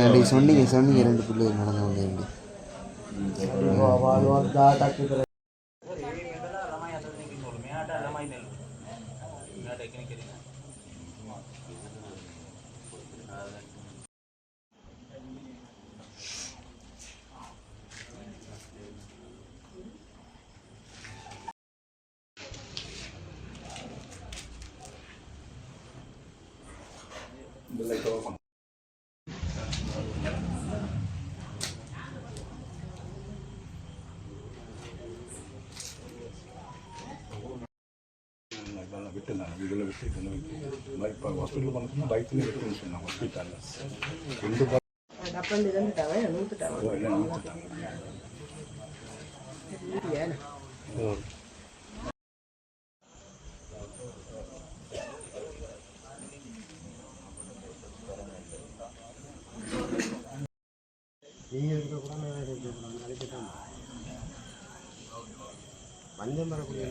அப்படி சொன்னீங்க சொன்னீங்க ரெண்டு பிள்ளைகள் நடந்து கொண்டு the light of function. விட்டு நான் இதில் விட்டு இதில் விட்டு இப்போ நீங்கள் இருக்கக்கூடாது கூட நான் இருக்கக்கூடாது நாளைக்கு தான் பஞ்சம் வரக்கூடிய